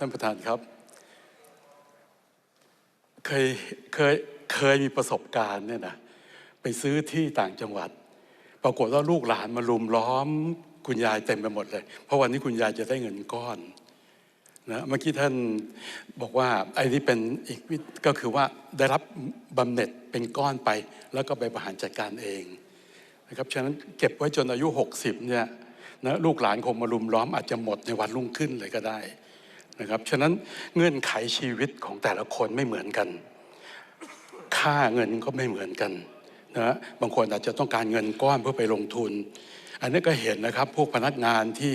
ท่านประธานครับ เคยเคยเคยมีประสบการณ์เนี่ยนะไปซื้อที่ต่างจังหวัด ปรากฏว่าลูกหลานมารุมล้อมคุณยายเต็มไปหมดเลย เพราะวันนี้คุณยายจะได้เงินก้อนนะเมื่อกี้ท่านบอกว่าไอ้นี่เป็นอีกวิก็คือว่าได้รับบำเหน็จเป็นก้อนไป แล้วก็ไปบริหารจัดการเองนะครับฉะนั้นเก็บไว้จนอายุ 60เนี่ยนะลูกหลานคงมารุมล้อมอาจจะหมดในวันรุ่งขึ้นเลยก็ได้ นะครับฉะนั้นเงื่อนไขชีวิตของแต่ละคนไม่เหมือนกัน ค่าเงินก็ไม่เหมือนกันนะบางคนอาจจะต้องการเงินก้อนเพื่อไปลงทุน อันนี้ก็เห็นนะครับ พวกพนักงานที่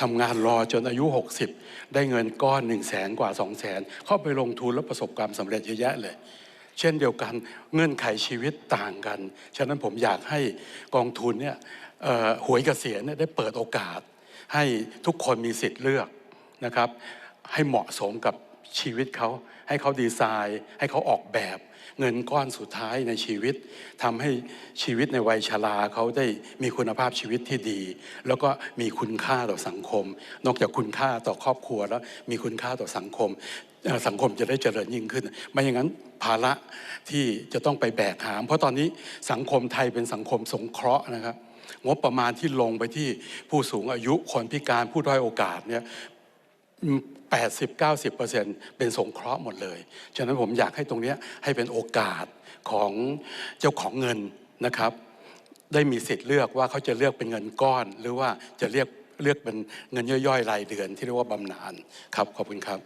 ทำงานรอจนอายุ 60 ได้เงินก้อน1นึ่งแสนกว่า 2 0 0แสนเข้าไปลงทุนแล้วประสบความสำเร็จเยอะแยะเลย เช่นเดียวกันเงื่อนไขชีวิตต่างกัน ฉะนั้นผมอยากให้กองทุนเนี่ยหวยเกษียณได้เปิดโอกาส ให้ทุกคนมีสิทธิ์เลือกนะครับ ให้เหมาะสมกับชีวิตเขา ให้เขาดีไซน์ ให้เขาออกแบบ เงินก้อนสุดท้ายในชีวิตทำให้ชีวิตในวัยชราเขาได้มีคุณภาพชีวิตที่ดี แล้วก็มีคุณค่าต่อสังคม นอกจากคุณค่าต่อครอบครัวแล้วมีคุณค่าต่อสังคม สังคมจะได้เจริญยิ่งขึ้น ไม่อย่างนั้นภาระที่จะต้องไปแบกหาม เพราะตอนนี้สังคมไทยเป็นสังคมสงเคราะห์นะครับงบประมาณที่ลงไปที่ผู้สูงอายุคนพิการผู้ด้อยโอกาสเนี่ย 80-90%เป็นสงเคราะห์หมดเลย ฉะนั้นผมอยากให้ตรงนี้ให้เป็นโอกาสของเจ้าของเงินนะครับ ได้มีสิทธิ์เลือกว่าเขาจะเลือกเป็นเงินก้อน หรือว่าจะเรียกเลือกเป็นเงินย่อยๆ รายเดือนที่เรียกว่าบำนาญครับขอบคุณครับ